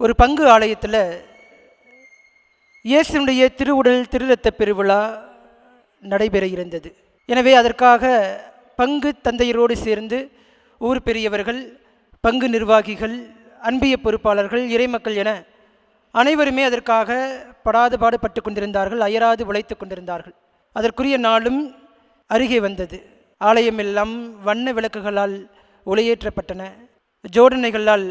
ஒரு பங்கு ஆலயத்தில் இயேசுனுடைய திருவுடல் திருரத்த பெருவிழா நடைபெற இருந்தது. எனவே அதற்காக பங்கு தந்தையரோடு சேர்ந்து ஊர் பெரியவர்கள் பங்கு நிர்வாகிகள் அன்பிய பொறுப்பாளர்கள் இறைமக்கள் என அனைவருமே அதற்காக படாது பாடுபட்டு கொண்டிருந்தார்கள் அயராது உழைத்து கொண்டிருந்தார்கள். அதற்குரிய நாளும் அருகே வந்தது. ஆலயமெல்லாம் வண்ண விளக்குகளால் ஒளியேற்றப்பட்டன. ஜோடனைகளால்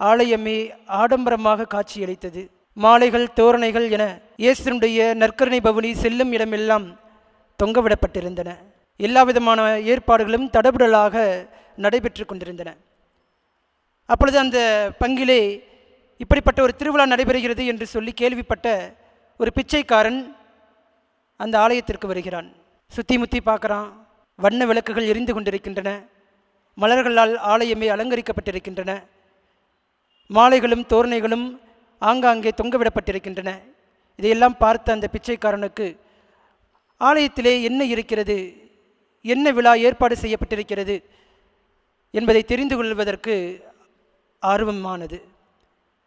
ஆலயமே ஆடம்பரமாக காட்சியளித்தது. மாலைகள் தோரணைகள் என இயேசுனுடைய நற்கருணை பவனி செல்லும் இடமெல்லாம் தொங்கவிடப்பட்டிருந்தன. எல்லா விதமான ஏற்பாடுகளும் தடபுடலாக நடைபெற்று கொண்டிருந்தன. அப்பொழுது அந்த பங்கிலே இப்படிப்பட்ட ஒரு திருவிழா நடைபெறுகிறது என்று சொல்லி கேள்விப்பட்ட ஒரு பிச்சைக்காரன் அந்த ஆலயத்திற்கு வருகிறான். சுத்தி முத்தி பார்க்குறான். வண்ண விளக்குகள் எரிந்து கொண்டிருக்கின்றன. மலர்களால் ஆலயமே அலங்கரிக்கப்பட்டிருக்கின்றன. மாலைகளும் தோரணைகளும் ஆங்காங்கே தொங்கவிடப்பட்டிருக்கின்றன. இதையெல்லாம் பார்த்த அந்த பிச்சைக்காரனுக்கு ஆலயத்திலே என்ன இருக்கிறது? என்ன விழா ஏற்பாடு செய்யப்பட்டிருக்கிறது? என்பதை தெரிந்து கொள்வதற்கு ஆர்வமானது.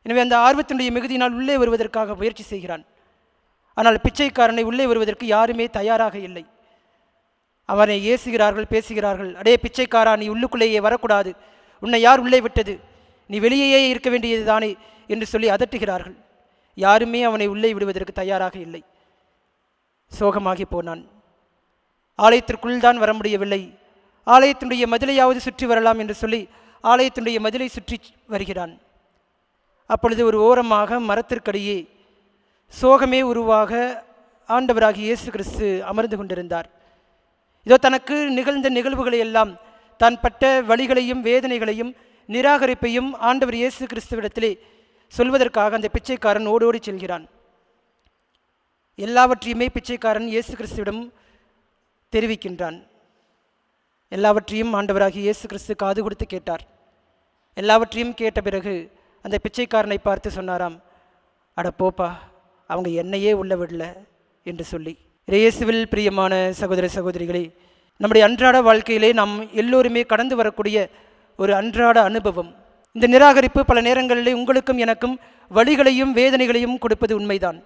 எனவே அந்த ஆர்வத்தினுடைய மிகுதியினால் உள்ளே வருவதற்காக முயற்சி செய்கிறான். ஆனால் பிச்சைக்காரனை உள்ளே வருவதற்கு யாருமே தயாராக இல்லை. அவனை ஏசுகிறார்கள் பேசுகிறார்கள். அடே பிச்சைக்காரா நீ உள்ளுக்குள்ளேயே வரக்கூடாது. உன்னை யார் உள்ளே விட்டது? நீ வெளியேயே இருக்க வேண்டியது தானே என்று சொல்லி அதட்டுகிறார்கள். யாருமே அவனை உள்ளே விடுவதற்கு தயாராக இல்லை. சோகமாகி போனான். ஆலயத்திற்குள் தான் வர முடியவில்லை. ஆலயத்தினுடைய மதிலையாவது சுற்றி வரலாம் என்று சொல்லி ஆலயத்தினுடைய மதிலை சுற்றி வருகிறான். அப்பொழுது ஒரு ஓரமாக மரத்திற்கடியே சோகமே உருவாக ஆண்டவராகி இயேசு கிறிஸ்து அமர்ந்து கொண்டிருந்தார். இதோ தனக்கு நிகழ்ந்த நிகழ்வுகளை எல்லாம் தான் பட்ட வழிகளையும் வேதனைகளையும் நிராகரிப்பையும் ஆண்டவர் இயேசு கிறிஸ்துவிடத்திலே சொல்வதற்காக அந்த பிச்சைக்காரன் ஓடோடி செல்கிறான். எல்லாவற்றையுமே பிச்சைக்காரன் இயேசு கிறிஸ்துவிடம் தெரிவிக்கின்றான். எல்லாவற்றையும் ஆண்டவராகி இயேசு கிறிஸ்து காது கொடுத்து கேட்டார். எல்லாவற்றையும் கேட்ட பிறகு அந்த பிச்சைக்காரனை பார்த்து சொன்னாராம் அட போப்பா அவங்க என்னையே உள்ள விடல என்று சொல்லி. இயேசுவில் பிரியமான சகோதர சகோதரிகளே நம்முடைய அன்றாட வாழ்க்கையிலே நாம் எல்லோருமே கடந்து வரக்கூடிய ஒரு அன்றாட அனுபவம். இந்த நிராகரிப்பு பல நேரங்களிலே உங்களுக்கும் எனக்கும் வழிகளையும் வேதனைகளையும் கொடுப்பது உண்மைதான்.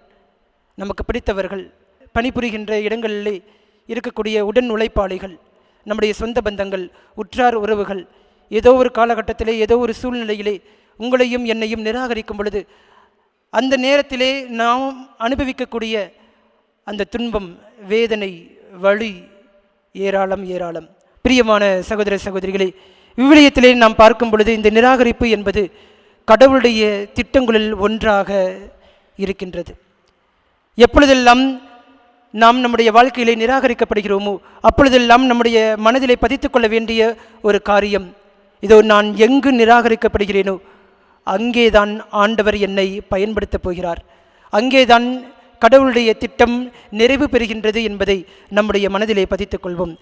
நமக்கு பிடித்தவர்கள் பணிபுரிகின்ற இடங்களிலே இருக்கக்கூடிய உடன் உழைப்பாளிகள் நம்முடைய சொந்த பந்தங்கள் உற்றார் உறவுகள் ஏதோ ஒரு காலகட்டத்திலே ஏதோ ஒரு சூழ்நிலையிலே உங்களையும் என்னையும் நிராகரிக்கும் பொழுது அந்த நேரத்திலே நாம் அனுபவிக்கக்கூடிய அந்த துன்பம் வேதனை வழி ஏராளம் ஏராளம். பிரியமான சகோதர சகோதரிகளே விவிலியத்திலே நாம் பார்க்கும் பொழுது இந்த நிராகரிப்பு என்பது கடவுளுடைய திட்டங்களில் ஒன்றாக இருக்கின்றது. எப்பொழுதெல்லாம் நாம் நம்முடைய வாழ்க்கையிலே நிராகரிக்கப்படுகிறோமோ அப்பொழுதெல்லாம் நம்முடைய மனதிலே பதித்துக்கொள்ள வேண்டிய ஒரு காரியம் இதோ நான் எங்கு நிராகரிக்கப்படுகிறேனோ அங்கேதான் ஆண்டவர் என்னை பயன்படுத்தப் போகிறார். அங்கேதான் கடவுளுடைய திட்டம் நிறைவு பெறுகின்றது என்பதை நம்முடைய மனதிலே பதித்துக் கொள்வோம்.